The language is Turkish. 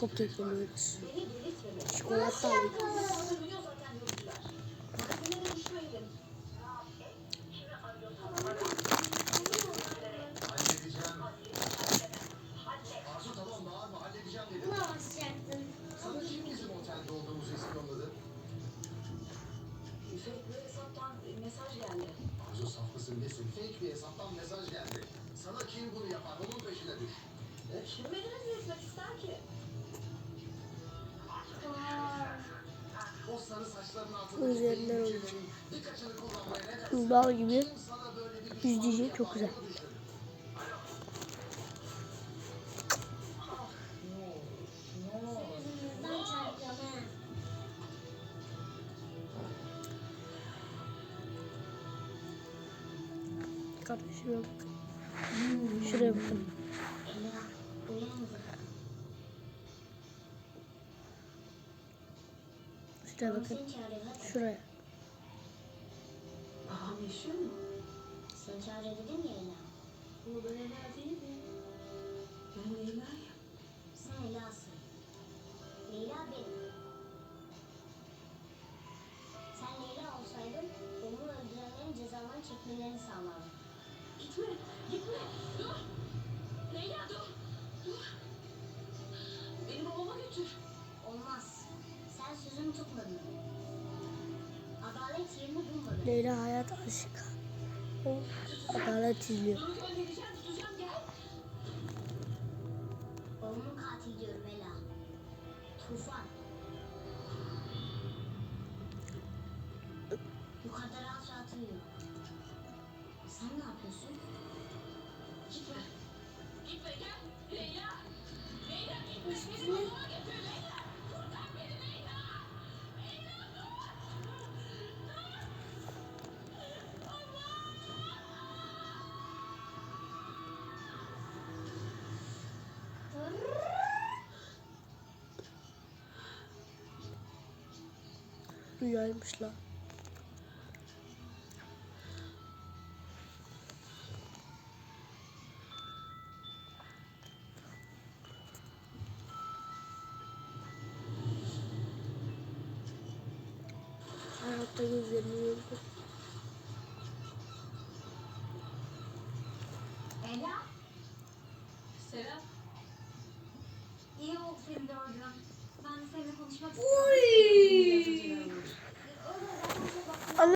Poket yemiyoruz. Çikolata aldık. Mesaj geldi. Arzu saf mısın nesin? Fake bir hesaptan mesaj geldi. Sana kim bunu yapar? Üzerinden olacak. Bal gibi yapar? çok güzel. Kardeşime bakın. Şuraya bakın. Şuraya bakın. Şuraya. Babam yaşıyor mu? Seni çağırıyor dedim ya Ela. Bu ben Ela değilim. Ben Leyla'yım. Sen Ela'sın. Leyla benim. Sen Leyla olsaydın onu öldürenlerin cezalarını çekmelerini sağlardın. Gitme, gitme. Leyla hayat aşık. O adalet izliyor. Babamın katil diyorum Ela. Tufan. Rüyaymış lan. Hayatta gözlerini yordu. Ela, Serap. iyi oldu seni gördüm. Ben seninle konuşmak istiyorum.